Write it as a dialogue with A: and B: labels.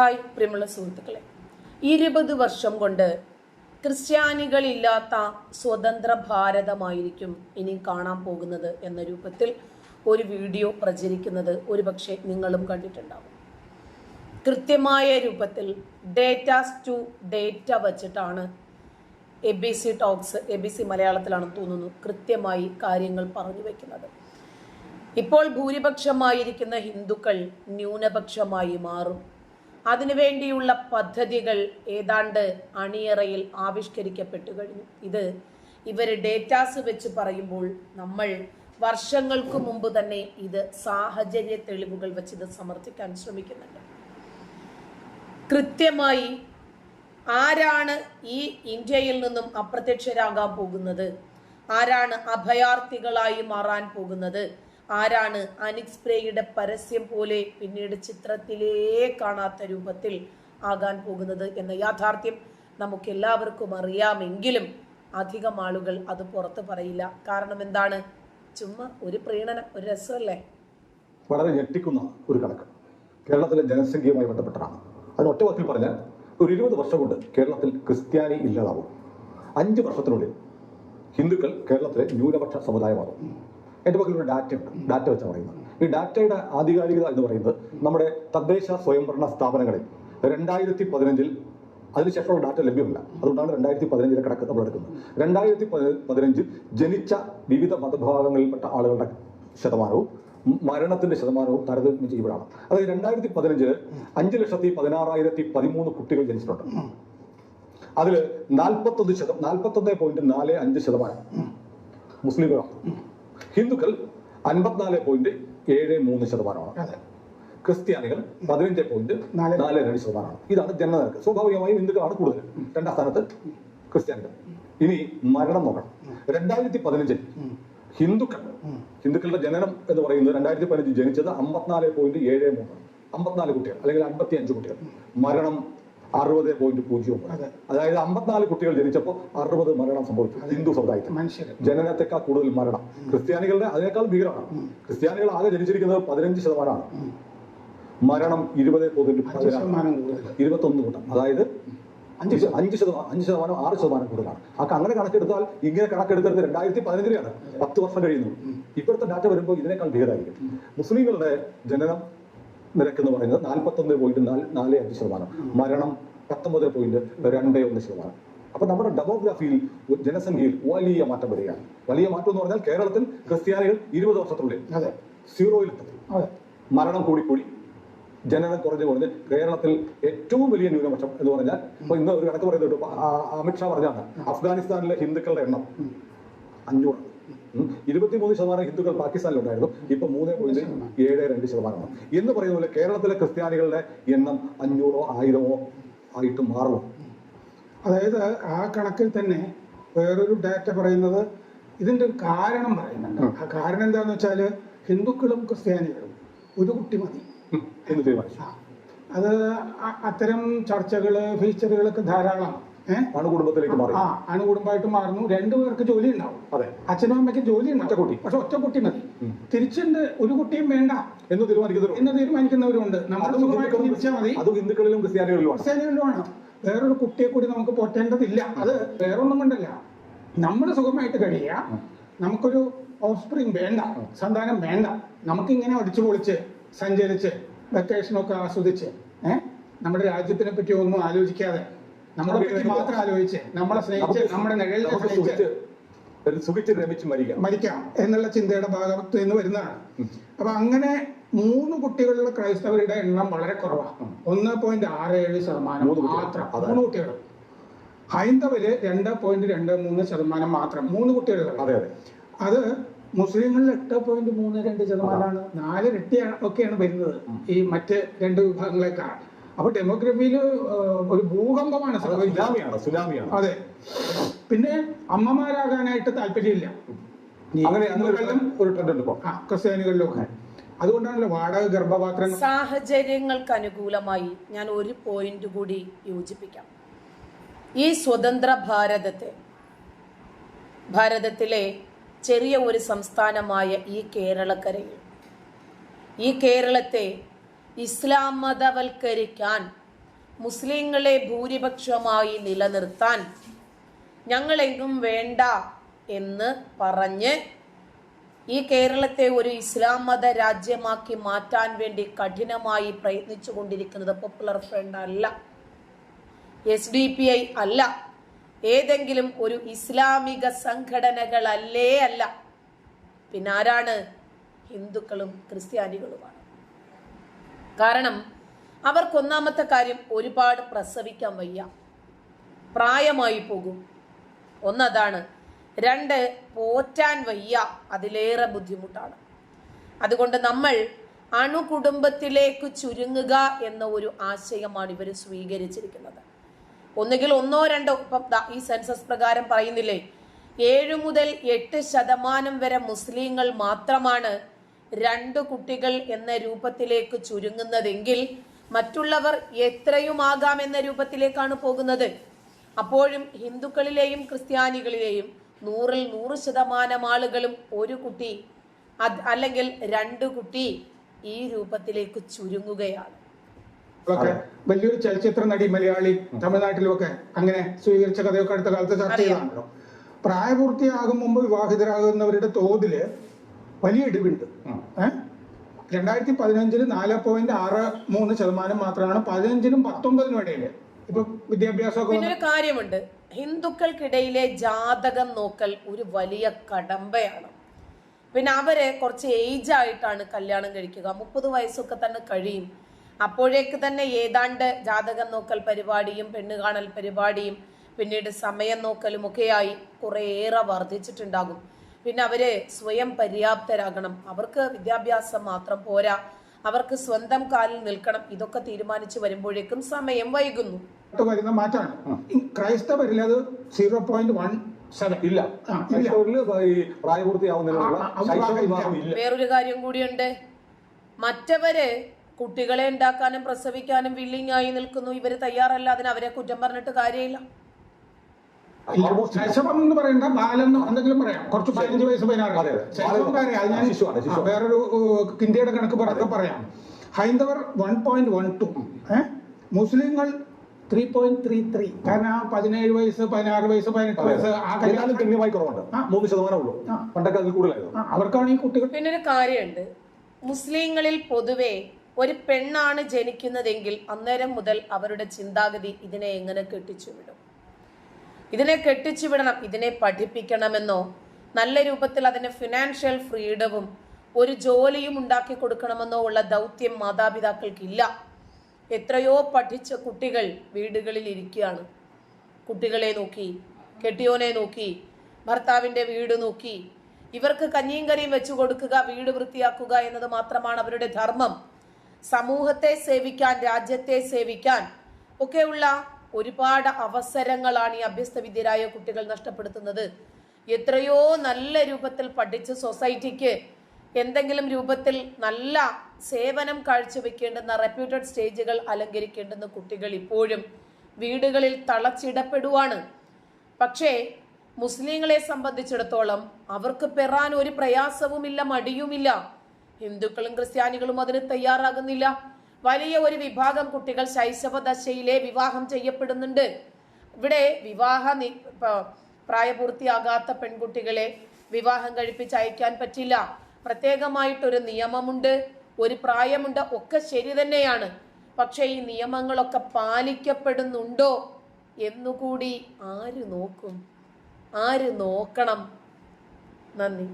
A: Hi പ്രിയമുള്ള സുഹൃത്തുക്കളെ ഇരുപത് വർഷം കൊണ്ട് ക്രിസ്ത്യാനികളില്ലാത്ത സ്വതന്ത്ര ഭാരതമായിരിക്കും ഇനി കാണാൻ പോകുന്നത് എന്ന രൂപത്തിൽ ഒരു വീഡിയോ പ്രചരിക്കുന്നത് ഒരുപക്ഷെ നിങ്ങളും കണ്ടിട്ടുണ്ടാവും. കൃത്യമായ രൂപത്തിൽ ഡേറ്റാസ് ടു ഡേറ്റ വച്ചിട്ടാണ് A B C talks A B C മലയാളത്തിലാണെന്ന് തോന്നുന്നു കൃത്യമായി കാര്യങ്ങൾ പറഞ്ഞു വയ്ക്കുന്നത് ഇപ്പോൾ ഭൂരിപക്ഷമായിരിക്കുന്ന ഹിന്ദുക്കൾ ന്യൂനപക്ഷമായി മാറും. അതിനുവേണ്ടിയുള്ള പദ്ധതികൾ ഏതാണ്ട് അണിയറയിൽ ആവിഷ്കരിക്കപ്പെട്ടു കഴിഞ്ഞു. ഇത് ഇവർ ഡേറ്റാസ് വെച്ച് പറയുമ്പോൾ നമ്മൾ വർഷങ്ങൾക്ക് മുമ്പ് തന്നെ ഇത് സാഹചര്യ തെളിവുകൾ വെച്ച് ഇത് സമർത്ഥിക്കാൻ ശ്രമിക്കുന്നുണ്ട്. കൃത്യമായി ആരാണ് ഈ ഇന്ത്യയിൽ നിന്നും അപ്രത്യക്ഷരാകാൻ പോകുന്നത്? ആരാണ് അഭയാർത്ഥികളായി മാറാൻ പോകുന്നത്? ആരാണ് അനിക് സ്പ്രേയുടെ പരസ്യം പോലെ പിന്നീട് ചിത്രത്തിലേ കാണാത്ത രൂപത്തിൽ ആകാൻ പോകുന്നത് എന്ന യാഥാർത്ഥ്യം നമുക്ക് എല്ലാവർക്കും അറിയാമെങ്കിലും അധികം ആളുകൾ അത് പുറത്ത് പറയില്ല. കാരണം എന്താണ്? ചുമ്മാ ഒരു പ്രീണനം ഒരു രസമല്ലേ?
B: വളരെ ഞെട്ടിക്കുന്ന ഒരു കണക്ക്. കേരളത്തിലെ ജനസംഖ്യയുമായി ബന്ധപ്പെട്ടതാണ്. അതിന് ഒറ്റ വാക്കിൽ പറഞ്ഞാൽ ഒരു ഇരുപത് വർഷം കൊണ്ട് കേരളത്തിൽ ക്രിസ്ത്യാനി ഇല്ലാതാവും. അഞ്ച് വർഷത്തിനുള്ളിൽ ഹിന്ദുക്കൾ കേരളത്തിലെ ന്യൂനപക്ഷ സമുദായമാകും. എന്റെ പക്കലൊരു ഒരു ഡാറ്റ വെച്ച് പറയുന്നത്. ഈ ഡാറ്റയുടെ ആധികാരികത എന്ന് പറയുന്നത് നമ്മുടെ തദ്ദേശ സ്വയംഭരണ സ്ഥാപനങ്ങളിൽ രണ്ടായിരത്തി പതിനഞ്ചിൽ അതിനുശേഷമുള്ള ഡാറ്റ ലഭ്യമല്ല. അതുകൊണ്ടാണ് രണ്ടായിരത്തി പതിനഞ്ചിലെ കണക്ക് നമ്മൾ എടുക്കുന്നത്. രണ്ടായിരത്തി പതിനഞ്ചിൽ ജനിച്ച വിവിധ മതഭാഗങ്ങളിൽപ്പെട്ട ആളുകളുടെ ശതമാനവും മരണത്തിന്റെ ശതമാനവും താരതമ്യം ചെയ്യുമ്പോഴാണ്. അതായത് രണ്ടായിരത്തി പതിനഞ്ചിൽ അഞ്ച് ലക്ഷത്തി പതിനാറായിരത്തി പതിമൂന്ന് കുട്ടികൾ ജനിച്ചിട്ടുണ്ട്. അതിൽ നാൽപ്പത്തൊന്ന് ശതം നാൽപ്പത്തൊന്ന് പോയിന്റ് നാല് അഞ്ച് ശതമാനം മുസ്ലിമുകളാണ് ഹിന്ദുക്കൾ അൻപത്തിനാല് പോയിന്റ് ഏഴ് മൂന്ന് ശതമാനമാണ്. ക്രിസ്ത്യാനികൾ പതിനഞ്ച് പോയിന്റ്
C: നാല്
B: നാല് രണ്ട് ശതമാനമാണ്. ഇതാണ് ജനനിരക്ക് സ്വാഭാവികമായും ഹിന്ദുക്കളാണ് കൂടുതൽ. രണ്ടാം സ്ഥാനത്ത് ക്രിസ്ത്യാനികൾ. ഇനി മരണം നോക്കണം. രണ്ടായിരത്തി പതിനഞ്ചിൽ ഹിന്ദുക്കൾ ഹിന്ദുക്കളുടെ ജനനം എന്ന് പറയുന്നത് രണ്ടായിരത്തി പതിനഞ്ചിൽ ജനിച്ചത് അമ്പത്തിനാല് പോയിന്റ് ഏഴ് മൂന്ന് അമ്പത്തിനാല് കുട്ടികൾ അല്ലെങ്കിൽ അമ്പത്തി അഞ്ച് കുട്ടികൾ മരണം അറുപത് പോയിന്റ് പൂജ്യം ഒമ്പത്
C: അതെ.
B: അതായത് അമ്പത്തിനാല് കുട്ടികൾ ജനിച്ചപ്പോൾ അറുപത് മരണം സംഭവിച്ചു. ഹിന്ദു സമുദായത്തിൽ. ജനനത്തെക്കാൾ കൂടുതൽ മരണം. ക്രിസ്ത്യാനികളുടെ അതിനേക്കാൾ ഭീകരമാണ്. ക്രിസ്ത്യാനികൾ ആകെ ജനിച്ചിരിക്കുന്നത് പതിനഞ്ച് ശതമാനമാണ്. മരണം ഇരുപത് പോയിന്റ്
C: കൂടുതൽ.
B: ഇരുപത്തൊന്ന് കൂട്ടം. അതായത് അഞ്ച് അഞ്ച് ശതമാനം അഞ്ച് ശതമാനം ആറ് ശതമാനം കൂടുതലാണ്. അപ്പൊ അങ്ങനെ കണക്കെടുത്താൽ ഇങ്ങനെ കണക്കെടുത്തത് രണ്ടായിരത്തി പതിനഞ്ചിലാണ് പത്ത് വർഷം കഴിയുന്നു. ഇപ്പോഴത്തെ ഡാറ്റ വരുമ്പോൾ ഇതിനേക്കാൾ ഭീകരമായിരിക്കും മുസ്ലിങ്ങളുടെ ജനനം നിരക്ക് എന്ന് പറയുന്നത് നാൽപ്പത്തൊന്ന് പോയിന്റ് നാല് നാല് അഞ്ച് ശതമാനം. മരണം പത്തൊമ്പത് പോയിന്റ് രണ്ട് ഒന്ന് ശതമാനം. അപ്പൊ നമ്മുടെ ഡെമോഗ്രാഫിയിൽ ജനസംഖ്യയിൽ വലിയ മാറ്റം വരികയാണ്. വലിയ മാറ്റം എന്ന് പറഞ്ഞാൽ കേരളത്തിൽ ക്രിസ്ത്യാനികൾ ഇരുപത് വർഷത്തിനുള്ളിൽ
C: അതെ.
B: സീറോയിലെത്തും. മരണം കൂടിക്കൂടി ജനനം കുറഞ്ഞു കുറഞ്ഞ് കേരളത്തിൽ ഏറ്റവും വലിയ ന്യൂനപക്ഷം എന്ന് പറഞ്ഞാൽ ഇപ്പൊ ഇന്ന് ഒരു കണക്ക് പറയുന്നത്. അമിത്ഷാ പറഞ്ഞാണ് അഫ്ഗാനിസ്ഥാനിലെ ഹിന്ദുക്കളുടെ എണ്ണം അഞ്ഞൂറ് ഇരുപത്തിമൂന്ന് ശതമാനം ഹിന്ദുക്കൾ പാകിസ്ഥാനിലുണ്ടായിരുന്നു. ഇപ്പൊ മൂന്ന് പോയിന്റ് ഏഴ് രണ്ട് ശതമാനമാണ്. എന്ന് പറയുന്ന പോലെ കേരളത്തിലെ ക്രിസ്ത്യാനികളുടെ എണ്ണം അഞ്ഞൂറോ ആയിരമോ ആയിട്ട് മാറും
C: അതായത് ആ കണക്കിൽ തന്നെ വേറൊരു ഡാറ്റ പറയുന്നത് ഇതിന്റെ ഒരു കാരണം പറയുന്നുണ്ട്. ആ കാരണം എന്താന്ന് വെച്ചാൽ ഹിന്ദുക്കളും ക്രിസ്ത്യാനികളും ഒരു കുട്ടി മതി.
B: എന്ന് തീരുമാനിച്ചു.
C: അത് അത്തരം ചർച്ചകൾ ഫീച്ചറുകളൊക്കെ ധാരാളം ഏഹ്
B: അണുകുടുംബത്തിലേക്ക് മാറി.
C: ആ അണുകുടുംബമായിട്ട് മാറുന്നു. രണ്ടു പേർക്ക് ജോലി ഉണ്ടാവും
B: അതെ.
C: അച്ഛനും അമ്മയ്ക്കും ജോലി ഉണ്ടാവും. പക്ഷെ ഒറ്റ കുട്ടി മതി. തിരിച്ചുണ്ട് ഒരു കുട്ടിയും വേണ്ട.
B: എന്ന് തീരുമാനിക്കുന്നവരും
C: എന്ന് തീരുമാനിക്കുന്നവരുണ്ട്. സുഖമായിട്ട് ജീവിച്ചാൽ മതി.
B: അത് ഹിന്ദുക്കളിലും ക്രിസ്ത്യാനികളിലുമാണ്.
C: ക്രിസ്ത്യാനികളുമാണ് വേറൊരു കുട്ടിയെ കൂടി നമുക്ക് പോറ്റേണ്ടതില്ല. അത് വേറൊന്നും കൊണ്ടല്ല. നമ്മൾ സുഖമായിട്ട് കഴിയുക. നമുക്കൊരു ഓഫ് സ്പ്രിങ് വേണ്ട സന്താനം വേണ്ട. നമുക്കിങ്ങനെ അടിച്ചു പൊളിച്ച് സഞ്ചരിച്ച് വെക്കേഷനൊക്കെ ആസ്വദിച്ച് ഏഹ് നമ്മുടെ രാജ്യത്തിനെ പറ്റി ഒന്നും ആലോചിക്കാതെ നമ്മളെ പറ്റി മാത്രം ആലോചിച്ച് നമ്മളെ സ്നേഹിച്ച് നമ്മുടെ നിഴലിനെ സ്നേഹിച്ച്
B: സുഖിച്ച് സുഖിച്ച് രമിച്ച് മരിക്കാം.
C: മരിക്കാം എന്നുള്ള ചിന്തയുടെ ഭാഗത്ത് നിന്ന് വരുന്നതാണ്. അപ്പൊ അങ്ങനെ മൂന്ന് കുട്ടികളുള്ള ക്രൈസ്തവരുടെ എണ്ണം വളരെ കുറവാണ് ഒന്ന് പോയിന്റ് ആറ് ഏഴ് ശതമാനം മാത്രം. മൂന്ന് കുട്ടികൾ. ഹൈന്ദവര് രണ്ട് പോയിന്റ് രണ്ട് മൂന്ന് ശതമാനം മാത്രം. മൂന്ന്
B: അതെ അത്.
C: മുസ്ലിങ്ങളിൽ എട്ട് പോയിന്റ് മൂന്ന് രണ്ട് ശതമാനമാണ്. നാല് ഇരട്ടിയാണ് ഒക്കെയാണ് വരുന്നത്. ഈ മറ്റ് രണ്ട് വിഭാഗങ്ങളെക്കാൾ. അപ്പൊ ഡെമോഗ്രഫിയിൽ ഒരു ഭൂകമ്പമാണ്
B: സുനാമിയാണ് സുനാമിയാണ്.
C: അതെ. പിന്നെ അമ്മമാരാകാനായിട്ട് താല്പര്യമില്ല.
B: അങ്ങനെ ഒരു ട്രെൻഡ് ഉണ്ട് ഇപ്പൊ.
C: ആ, ക്രിസ്ത്യാനികളിലും അതുകൊണ്ടാണല്ലോ വാടക ഗർഭപാത്രങ്ങൾ.
A: സാഹചര്യങ്ങൾക്ക് അനുകൂലമായി ഞാൻ ഒരു പോയിന്റ് കൂടി യോജിപ്പിക്കാം. ഈ സ്വതന്ത്ര ഭാരതത്തെ ഭാരതത്തിലെ ചെറിയ ഒരു സംസ്ഥാനമായ ഈ കേരളക്കരയിൽ ഈ കേരളത്തെ ഇസ്ലാം മതവൽക്കരിക്കാൻ മുസ്ലിങ്ങളെ ഭൂരിപക്ഷമായി നിലനിർത്താൻ ഞങ്ങളെങ്ങും വേണ്ട എന്ന് പറഞ്ഞ് ഈ കേരളത്തെ ഒരു ഇസ്ലാം മത രാജ്യമാക്കി മാറ്റാൻ വേണ്ടി കഠിനമായി പ്രയത്നിച്ചു കൊണ്ടിരിക്കുന്നത് പോപ്പുലർ ഫ്രണ്ട് അല്ല. എസ് ഡി പി ഐ അല്ല. ഏതെങ്കിലും ഒരു ഇസ്ലാമിക സംഘടനകളല്ലേ അല്ല. പിന്നെ ആരാണ്? ഹിന്ദുക്കളും ക്രിസ്ത്യാനികളുമാണ്. കാരണം അവർക്കൊന്നാമത്തെ കാര്യം ഒരുപാട് പ്രസവിക്കാൻ വയ്യ. പ്രായമായി പോകും. ഒന്നതാണ് രണ്ട് പോറ്റാൻ വയ്യ. അതിലേറെ ബുദ്ധിമുട്ടാണ്. അതുകൊണ്ട് നമ്മൾ അണുകുടുംബത്തിലേക്ക് ചുരുങ്ങുക എന്ന ഒരു ആശയമാണ് ഇവർ സ്വീകരിച്ചിരിക്കുന്നത്. ഒന്നുകിൽ ഒന്നോ രണ്ടോ ഇപ്പം ഈ സെൻസസ് പ്രകാരം പറയുന്നില്ലേ ഏഴു മുതൽ എട്ട് ശതമാനം വരെ മുസ്ലിങ്ങൾ മാത്രമാണ് രണ്ട് കുട്ടികൾ എന്ന രൂപത്തിലേക്ക് ചുരുങ്ങുന്നതെങ്കിൽ മറ്റുള്ളവർ എത്രയുമാകാം എന്ന രൂപത്തിലേക്കാണ് പോകുന്നത്? അപ്പോഴും ഹിന്ദുക്കളിലെയും ക്രിസ്ത്യാനികളിലെയും നൂറിൽ നൂറ് ശതമാനം ആളുകളും ഒരു കുട്ടി അത് അല്ലെങ്കിൽ രണ്ട് കുട്ടി ഈ രൂപത്തിലേക്ക് ചുരുങ്ങുകയാണ്.
C: വലിയൊരു ചലച്ചിത്ര നടി മലയാളി തമിഴ്നാട്ടിലുമൊക്കെ അങ്ങനെ സ്വീകരിച്ച കഥയൊക്കെ അടുത്ത കാലത്ത് ചർച്ച. ചെയ്താണല്ലോ. പ്രായപൂർത്തിയാകും മുമ്പ് വിവാഹിതരാകുന്നവരുടെ തോതിൽ വലിയ ഇടിവുണ്ട്. ഏഹ് രണ്ടായിരത്തി പതിനഞ്ചിൽ നാല് പോയിന്റ് ആറ് മൂന്ന് ശതമാനം മാത്രമാണ് പതിനഞ്ചിനും പത്തൊമ്പതിനും ഇടയിൽ ഇപ്പൊ വിദ്യാഭ്യാസമൊക്കെ
A: കാര്യമുണ്ട്. ഹിന്ദുക്കൾക്കിടയിലെ ജാതകം നോക്കൽ ഒരു വലിയ കടമ്പയാണ്. പിന്നെ അവരെ കുറച്ച് ഏജ് ആയിട്ടാണ് കല്യാണം കഴിക്കുക. മുപ്പത് വയസ്സൊക്കെ തന്നെ കഴിയും. അപ്പോഴേക്ക് തന്നെ ഏതാണ്ട് ജാതകം നോക്കൽ പരിപാടിയും പെണ്ണ് കാണൽ പരിപാടിയും പിന്നീട് സമയം നോക്കലും ഒക്കെയായി കുറേയേറെ വർദ്ധിച്ചിട്ടുണ്ടാകും. പിന്നെ അവരെ സ്വയം പര്യാപ്തരാകണം. അവർക്ക് വിദ്യാഭ്യാസം മാത്രം പോരാ. അവർക്ക് സ്വന്തം കാലിൽ നിൽക്കണം. ഇതൊക്കെ തീരുമാനിച്ചു വരുമ്പോഴേക്കും സമയം വൈകുന്നു.
C: വരുന്ന മാറ്റാണ് ക്രൈസ്തവരിൽ അത് സീറോ പോയിന്റ് വൺ
B: ഇല്ല.
A: വേറൊരു കാര്യം കൂടിയുണ്ട്. മറ്റവര് കുട്ടികളെ ഉണ്ടാക്കാനും പ്രസവിക്കാനും വില്ലിങ് ആയി നിൽക്കുന്നു. ഇവർ തയ്യാറല്ല. അതിന് അവരെ കുറ്റം പറഞ്ഞിട്ട് കാര്യമില്ല.
C: ശൈശവം എന്ന് പറയണ്ട ബാലെന്ന് എന്തെങ്കിലും പറയാം. കുറച്ച് പതിനഞ്ച് വയസ്സ് പതിനാറ്. ശൈശവം കാര്യം അത് ഞാൻ വേറൊരു ഇന്ത്യയുടെ കണക്ക് പറഞ്ഞ പറയാം. ഹൈന്ദവർ വൺ പോയിന്റ് വൺ ടു മുസ്ലിങ്ങൾ ത്രീ പോയിന്റ് ത്രീ ത്രീ കാരണം ആ പതിനേഴ് വയസ്സ് പതിനാറ് വയസ്സ് പതിനെട്ട് വയസ്സ് ആ കല്യാണം
B: ഗണ്യമായി കുറവുണ്ട്. മൂന്ന് ശതമാനം ഉള്ളൂ. പണ്ടൊക്കെ അതിൽ കൂടുതലായിരുന്നു.
C: അവർക്കാണ് ഈ കുട്ടികൾ
A: പിന്നെ ഒരു കാര്യമുണ്ട്. മുസ്ലിങ്ങളിൽ പൊതുവെ ഒരു പെണ്ണാണ് ജനിക്കുന്നതെങ്കിൽ അന്നേരം മുതൽ അവരുടെ ചിന്താഗതി ഇതിനെ എങ്ങനെ കെട്ടിച്ചു വിടും ഇതിനെ കെട്ടിച്ചു വിടണം ഇതിനെ പഠിപ്പിക്കണമെന്നോ നല്ല രൂപത്തിൽ അതിന് ഫിനാൻഷ്യൽ ഫ്രീഡവും ഒരു ജോലിയും ഉണ്ടാക്കി കൊടുക്കണമെന്നോ ഉള്ള ദൗത്യം മാതാപിതാക്കൾക്കില്ല. എത്രയോ പഠിച്ച കുട്ടികൾ വീടുകളിൽ ഇരിക്കുകയാണ്. കുട്ടികളെ നോക്കി കെട്ടിയോനെ നോക്കി ഭർത്താവിന്റെ വീട് നോക്കി. ഇവർക്ക് കഞ്ഞിയും കറിയും വെച്ചു കൊടുക്കുക വീട് വൃത്തിയാക്കുക എന്നത് മാത്രമാണ് അവരുടെ ധർമ്മം. സമൂഹത്തെ സേവിക്കാൻ രാജ്യത്തെ സേവിക്കാൻ ഒക്കെയുള്ള ഒരുപാട് അവസരങ്ങളാണ് ഈ അഭ്യസ്തവിദ്യരായ കുട്ടികൾ നഷ്ടപ്പെടുത്തുന്നത്. എത്രയോ നല്ല രൂപത്തിൽ പഠിച്ച് സൊസൈറ്റിക്ക് എന്തെങ്കിലും രൂപത്തിൽ നല്ല സേവനം കാഴ്ചവെക്കേണ്ടുന്ന റെപ്യൂട്ടഡ് സ്റ്റേജുകൾ അലങ്കരിക്കേണ്ടുന്ന കുട്ടികൾ ഇപ്പോഴും വീടുകളിൽ തളച്ചിടപ്പെടുവാണ്. പക്ഷേ മുസ്ലിങ്ങളെ സംബന്ധിച്ചിടത്തോളം അവർക്ക് പെറാൻ ഒരു പ്രയാസവുമില്ല മടിയുമില്ല. ഹിന്ദുക്കളും ക്രിസ്ത്യാനികളും അതിന് തയ്യാറാകുന്നില്ല. വലിയ ഒരു വിഭാഗം കുട്ടികൾ ശൈശവ ദശയിലെ വിവാഹം ചെയ്യപ്പെടുന്നുണ്ട്. ഇവിടെ വിവാഹ പ്രായപൂർത്തിയാകാത്ത പെൺകുട്ടികളെ വിവാഹം കഴിപ്പിച്ച് അയക്കാൻ പറ്റില്ല. പ്രത്യേകമായിട്ടൊരു നിയമമുണ്ട്. ഒരു പ്രായമുണ്ട്. ഒക്കെ ശരി തന്നെയാണ്. പക്ഷേ ഈ നിയമങ്ങളൊക്കെ പാലിക്കപ്പെടുന്നുണ്ടോ എന്നുകൂടി ആര് നോക്കും? ആര് നോക്കണം? നന്ദി.